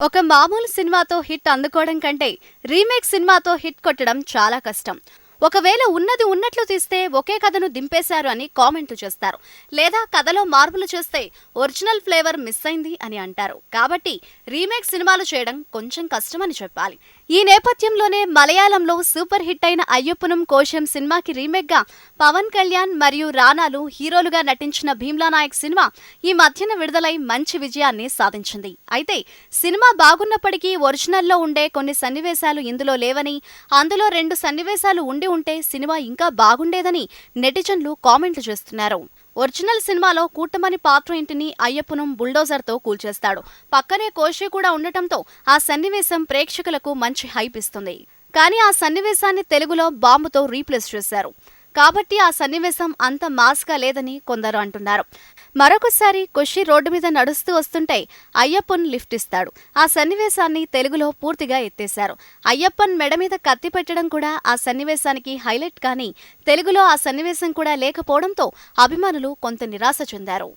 ఒక మామూలు సినిమాతో హిట్ అందుకోవడం కంటే రీమేక్ సినిమాతో హిట్ కొట్టడం చాలా కష్టం. ఒకవేళ ఉన్నది ఉన్నట్లు తీస్తే ఒకే కథను దింపేశారు అని కామెంట్లు చేస్తారు. లేదా కథలో మార్పులు చేస్తే ఒరిజినల్ ఫ్లేవర్ మిస్ అయింది అని అంటారు. కాబట్టి రీమేక్ సినిమాలు చేయడం కొంచెం కష్టమని చెప్పాలి. ఈ నేపథ్యంలోనే మలయాళంలో సూపర్ హిట్ అయిన అయ్యప్పనం కోశం సినిమాకి రీమేక్గా పవన్ కళ్యాణ్ మరియు రానాలు హీరోలుగా నటించిన భీమ్లా నాయక్ సినిమా ఈ మధ్యన విడుదలై మంచి విజయాన్ని సాధించింది. అయితే సినిమా బాగున్నప్పటికీ ఒరిజినల్లో ఉండే కొన్ని సన్నివేశాలు ఇందులో లేవని అందులో రెండు సన్నివేశాలు ఉండి ఉంటే సినిమా ఇంకా బాగుండేదని నెటిజన్లు కామెంట్లు చేస్తున్నారు. ఒరిజినల్ సినిమాలో కూటమని పాత్ర ఇంటిని అయ్యప్పనం బుల్డోజర్తో కూల్చేస్తాడు. పక్కనే కోశి కూడా ఉండటంతో ఆ సన్నివేశం ప్రేక్షకులకు మంచి హైప్ ఇస్తుంది. కానీ ఆ సన్నివేశాన్ని తెలుగులో బాంబుతో రీప్లేస్ చేశారు. కాబట్టి ఆ సన్నివేశం అంత మాస్గా లేదని కొందరు అంటున్నారు. మరొకసారి ఖుషి రోడ్డు మీద నడుస్తూ వస్తుంటే అయ్యప్పన్ లిఫ్ట్ ఇస్తాడు. ఆ సన్నివేశాన్ని తెలుగులో పూర్తిగా ఎత్తేశారు. అయ్యప్పన్ మెడ మీద కత్తి పెట్టడం కూడా ఆ సన్నివేశానికి హైలైట్ కానీ తెలుగులో ఆ సన్నివేశం కూడా లేకపోవడంతో అభిమానులు కొంత నిరాశ చెందారు.